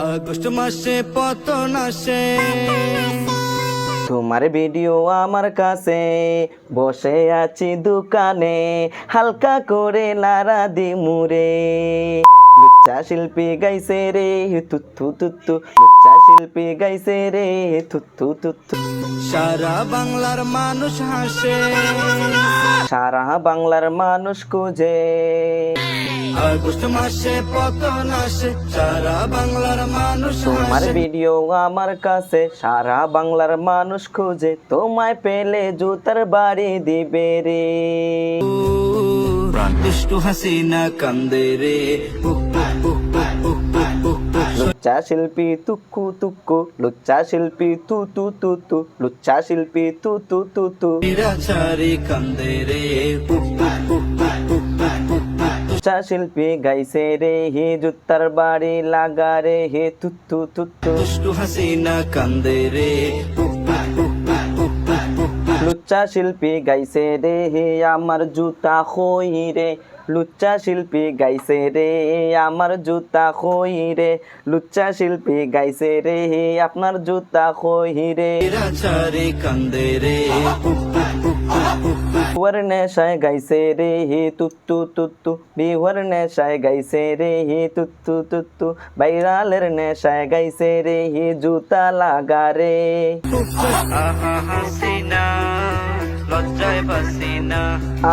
August মাসে, পতন আসে। তোমার ভিডিও আমার কাছে, বসে আছি দোকানে, হালকা করে লারা দি মুরে লুচ্চা শিল্পী গাইছে রে তুত্তু তুত্তু লুচ্চা শিল্পী গাইছে রে তুত্তু তুত্তু সারা বাংলার মানুষ হাসে। সারা বাংলার মানুষ খুঁজে। আগস্ট মাসে পতন আসে সারা বাংলার মানুষ তোমার ভিডিও আমার কাছে সারা বাংলার মানুষ খুঁজে। তোমায় পেলে জুতার বাড়ি দিবে রে। দুষ্টু হাসিনা কান্দে রে উহ, উহ, উহ, উহ, উহ, উহ, উহ, উহ। লুচ্চা শিল্পী তুক্কু তুক্কু লুচ্চা শিল্পী তু তু তু তু লুচ্চা শিল্পী তু তু তু তু নিরাচারি কান্দে রে উহ, উহ, উহ, উহ, উহ, উহ, লুচ্চা শিল্পী গাইছে রে, হে আমার জুতা খই রে। লুচ্চা শিল্পী গাইছে রে আমার জুতা খই রে। লুচ্চা শিল্পী গাইছে রে, হে আপনার জুতা খই রে। কান্দে রে বিহুয়ার নেশায় গাইছে রে হে তুত্তু তুত্তু বিহুয়ার নেশায় গাইছে রে হে তুত্তু তুত্তু বাইরালের নেশায় গাইছে রে হে জুতা লাগা রে। লজ্জায় বাসিনা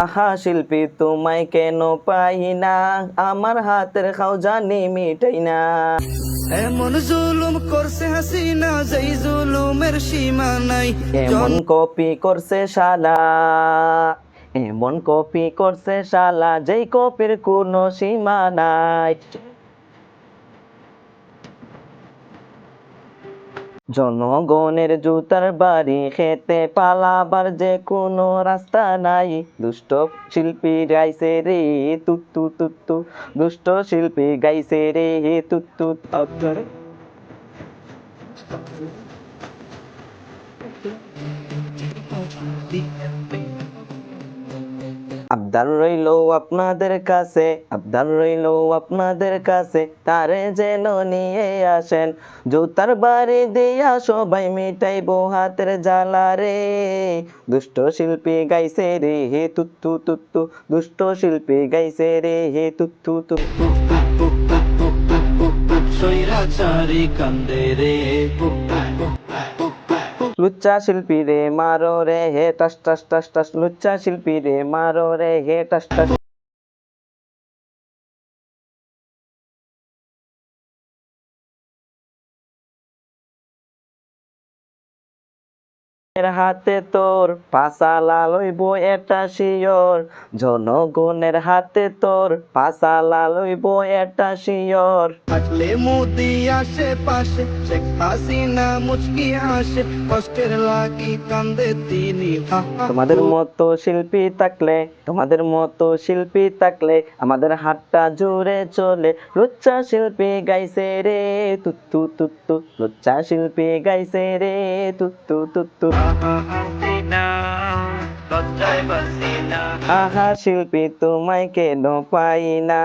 আহা শিল্পী তোমায় কেন পাই না? আমার হাতের খাও জানি মিটাই না। এমন জুলুম করছে হাসিনা যেই জুলুমের সীমা নাই। এমন কপি করছে শালা। এমন কপি করছে শালা যেই কপির কোনো সীমা নাই। জনগণের জুতার বাড়ি খেতে পালাবার যে কোনো রাস্তা নাই। দুষ্ট শিল্পী গাইছে রে তুত্তু তুত্তু দুষ্ট শিল্পী গাইছে রে তুত্তু আপনার আবদার রইল আপনাদের কাছে আবদার রইল আপনাদের কাছে তারে যেন নিয়ে আসেন জুতার বাড়ি দিয়া সবাই মিটাইব হাতের জ্বালা রে দুষ্ট শিল্পী গাইছে রে হে তুত্তু তুত্তু দুষ্ট শিল্পী গাইছে রে হে তুত্তু তুত্তু সৈরাচারি কান্দে রে লুচ্চা শিল্পী রে মারো রে হে টাস টাস টাস টাস লুচ্চা শিল্পী রে মারো রে হে টাস টাস এর হাতে তোর পাশালা লইব এটা শিয়র জনগণের হাতে তোর পাশালা লইব এটা শিয়র থাকলে মোদি আসে পাশে শেখ হাসিনা মুচকি হাসে কষ্টের লাগি কান্দে তিনি। তোমাদের মতো শিল্পী থাকলে তোমাদের মতো শিল্পী থাকলে আমাদের হাতটা জুড়ে চলে। লুচ্চা শিল্পী গাইছে রে তুত্তু তুত্তু লুচ্চা শিল্পী গাইছে রে তুত্তু তুত্তু আহা আহা শিল্পী তোমায় কেন পাই না?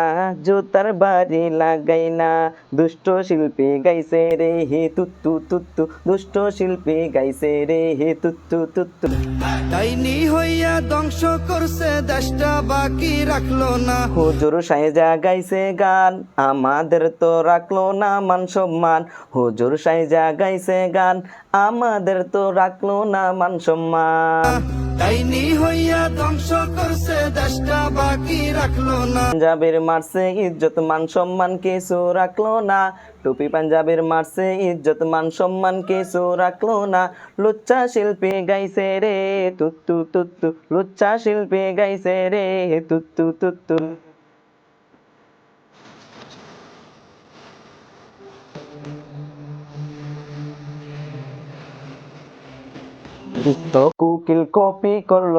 জুতার বাড়ি লাগাই না। দুষ্ট শিল্পী গাইছে রে হে তুত্তু তুত্তু দুষ্ট শিল্পী গাইছে রে হে তুত্তু তুত্তু ডাইনি হইয়া ধ্বংস করছে দেশটা বাকি রাখল না। হুজুর সাইজা গাইছে গান আমাদের তো রাখল না মান সম্মান। হুজুর সাইজা গাইছে গান আমাদের তো রাখল না মান সম্মান। পাঞ্জাবের মারছে ইজ্জত, মান সম্মান কিছু রাখল না। টুপি পাঞ্জাবের মারছে ইজ্জত, মান সম্মান কিছু রাখল না। লুচ্চা শিল্পী গাইছে রে তুত্তু তুত্তু লুচ্চা শিল্পী গাইছে রে তুত্তু তুত্তু দুষ্ট কুকিল কপি করল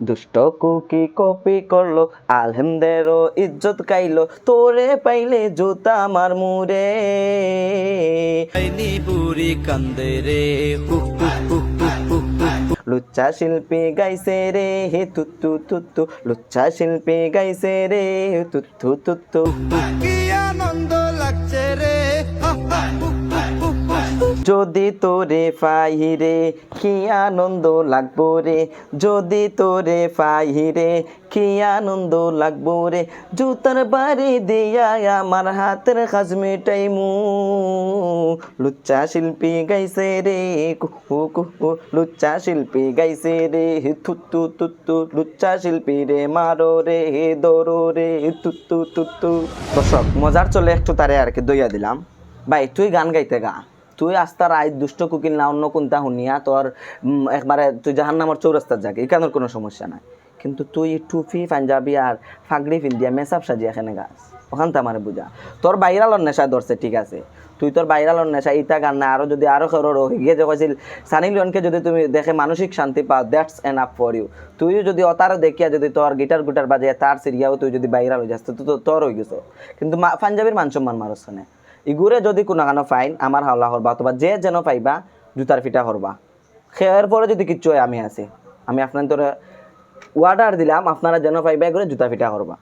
দুষ্ট কুকি কপি করল আলহামদেরও ইজ্জত গাইলো তোরে পাইলে জুতা মুরে ডাইনি বুড়ি কান্দে রে হু হু হু হু হু হু হু। লুচ্চা শিল্পী গাইছে রে হে তুত্তু তুত্তু লুচ্চা শিল্পী গাইছে রে তুত্তু তুত্তু কি আনন্দ লাগছে রে হা, হা, যদি তোরে পাই রে, কি আনন্দ লাগবো রে? যদি তোরে পাই রে, কি আনন্দ লাগবো রে? জুতার বাড়ি দিয়া আমার হাতের কাজ মিটাইমু। লুচ্চা শিল্পী গাইছে রে কুহু কুহু লুচ্চা শিল্পী গাইছে রে থুতু তুতু লুচ্চা শিল্পী রে, মারো রে দৌড়ো রে তুতু তুতু দর্শক, মজার চলে একটু তারে আর কি দইয়া দিলাম। ভাই, তুই গান গাইতে গা। তুই আস্তার আই দুষ্ট কুকিল না, অন্য কোনটা শুনিয়া তোর একবারে তুই জাহান নামর চৌরাস্তার যাকে এখানোর কোনো সমস্যা নাই। কিন্তু তুই টুপি, পাঞ্জাবি আর ফাগড়ি ফিন্দিয়া মেসাপ সাজিয়া এখানে গাছ ওখান তো আমার বুঝা। তোর বাইরালর নেশা ধরছে, ঠিক আছে। তুই তোর বাইরালর নেশা ইটা গান না, আরও যদি আরও খেরো গিয়ে যে কইছিল সানি লিওনকে যদি তুমি দেখে মানসিক শান্তি পাও that's an up for you তুইও যদি অতারও দেখিয়া যদি তোর গিটার গুটার বাজে তার সিরিয়াও তুই যদি বাইরাল হয়ে যাস, তো তোর হয়ে গেছো। কিন্তু পাঞ্জাবির মান সম্মান মারস ইগুরে যদি কোনো কানো ফাইন, আমার হাওলা হরবা, অথবা যে যেন পাইবা, জুতার ফিটা হরবা। সেয়ার পরে যদি কিচ্ছু হয় আমি আছি। আমি আপনার তোর অর্ডার দিলাম, আপনারা যেন পাইবা এগুলো জুতা ফিটা করবা